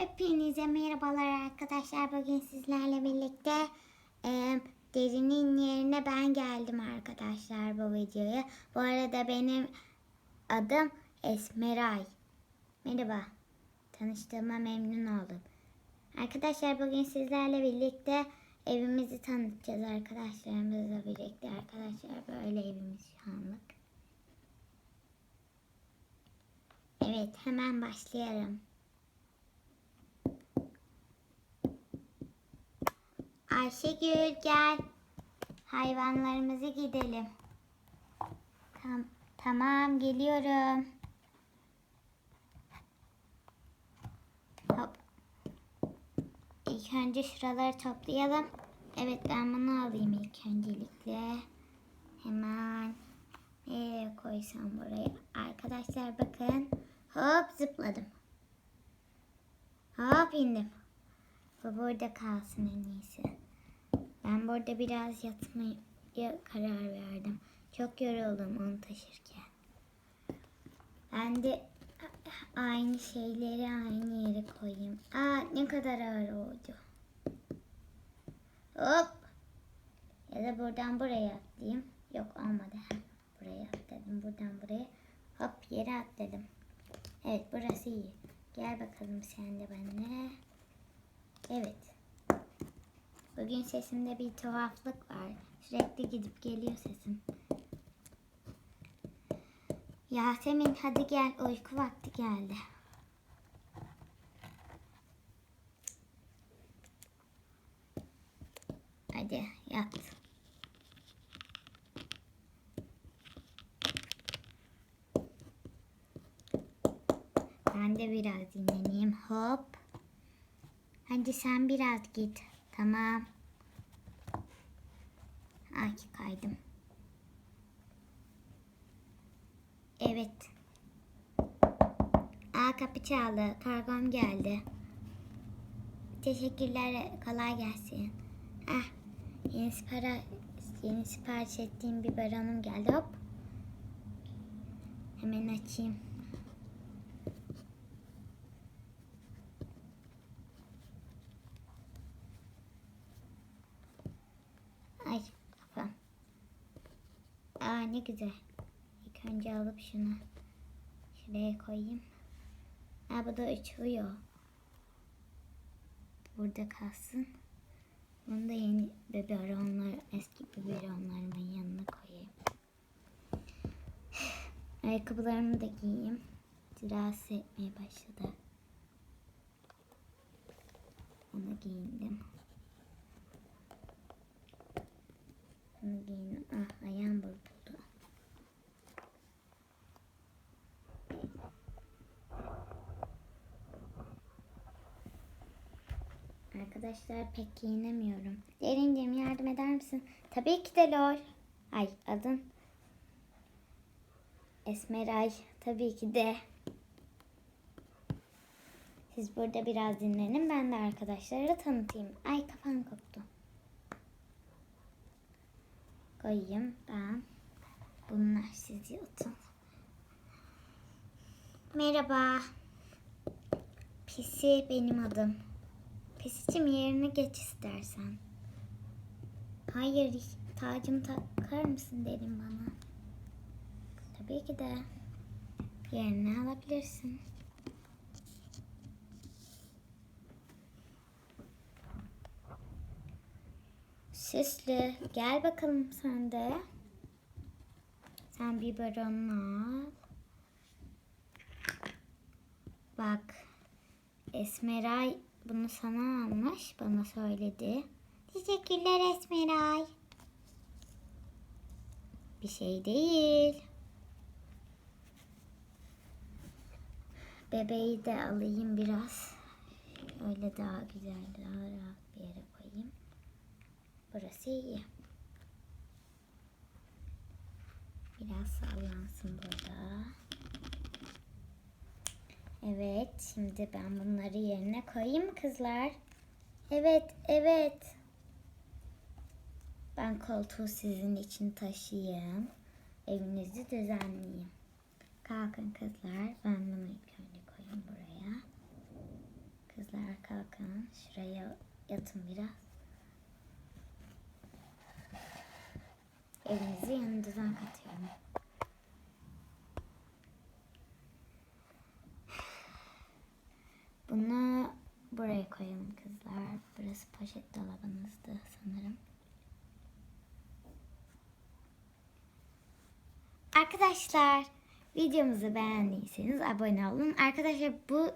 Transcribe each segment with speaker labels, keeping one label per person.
Speaker 1: Hepinize merhabalar arkadaşlar. Bugün sizlerle birlikte e, derinin yerine ben geldim arkadaşlar bu videoya. Bu arada benim adım Esmeray. Merhaba. Tanıştığıma memnun oldum. Arkadaşlar bugün sizlerle birlikte evimizi tanıtacağız arkadaşlarımızla birlikte. Arkadaşlar böyle evimiz şu anlık. Evet hemen başlayalım. Ayşegül gel. Hayvanlarımızı gidelim. Tam, tamam geliyorum. Hop. İlk önce şuraları toplayalım. Evet ben bunu alayım ilk öncelikle. Hemen nereye koysam buraya. Arkadaşlar bakın. Hop zıpladım. Hop indim. Bu burada kalsın en iyisi. Ben burada biraz yatmaya karar verdim. Çok yoruldum onu taşırken. Ben de aynı şeyleri aynı yere koyayım. Aa ne kadar ağır oldu. Hop. Ya da buradan buraya atlayayım. Yok olmadı. Buraya atladım. Buradan buraya. Hop yere atladım. Evet burası iyi. Gel bakalım sen de benimle. Evet. Bugün sesimde bir tuhaflık var. Sürekli gidip geliyor sesim. Yasemin hadi gel uyku vakti geldi. Hadi yat. Ben de biraz dinleneyim. Hop. Hadi sen biraz git. Tamam. Ay kaydım. Evet. Aa kapı çaldı. Kargom geldi. Teşekkürler. Kolay gelsin. Ah. Yeni sipariş, yeni sipariş ettiğim bir baronum geldi. Hop. Hemen açayım. Ay kafam. Aa ne güzel. İlk önce alıp şunu şuraya koyayım. Aa bu da uçuyor. Burada kalsın. Bunu da yeni biberonlar, eski biberonlarımın yanına koyayım. Ayakkabılarımı da giyeyim. Rahatsız etmeye başladı. Onu giyindim. Bunu giyindim. Ah ayağım burkuldu. Arkadaşlar pek giyinemiyorum. Derincim yardım eder misin? Tabii ki de Lol. Ay adın. Esmeray. Tabii ki de. Siz burada biraz dinlenin. Ben de arkadaşlara tanıtayım. Ay kafam koptu. Koyayım ben. Bunlar siz yutun. Merhaba. Pisi benim adım. Pisicim yerine geç istersen. Hayır, tacımı takar mısın dedim bana. Tabii ki de. Yerine alabilirsin. Süslü, gel bakalım sen de. Sen biberonunu al. Bak, Esmeray bunu sana almış, bana söyledi. Teşekkürler Esmeray. Bir şey değil. Bebeği de alayım biraz. Öyle daha güzel, daha rahat bir yere koyayım. Burası iyi. Biraz sallansın burada. Evet, şimdi ben bunları yerine koyayım kızlar? Evet, evet. Ben koltuğu sizin için taşıyayım. Evinizi düzenleyeyim. Kalkın kızlar. Ben bunu ilk önce koyayım buraya. Kızlar Kalkın. Şuraya yatın biraz. Elinizi yanınızdan katıyorum. Bunu buraya koyalım kızlar. Burası poşet dolabınızdı sanırım. Arkadaşlar videomuzu beğendiyseniz abone olun. Arkadaşlar bu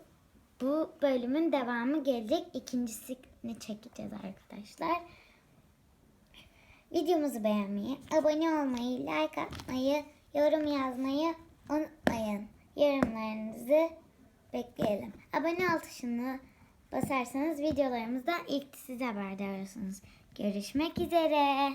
Speaker 1: bu bölümün devamı gelecek. İkincisini çekeceğiz arkadaşlar. Videomuzu beğenmeyi, abone olmayı, like atmayı, yorum yazmayı unutmayın. Yorumlarınızı bekleyelim. Abone ol tuşunu basarsanız videolarımızdan ilk siz haberdar olursunuz. Görüşmek üzere.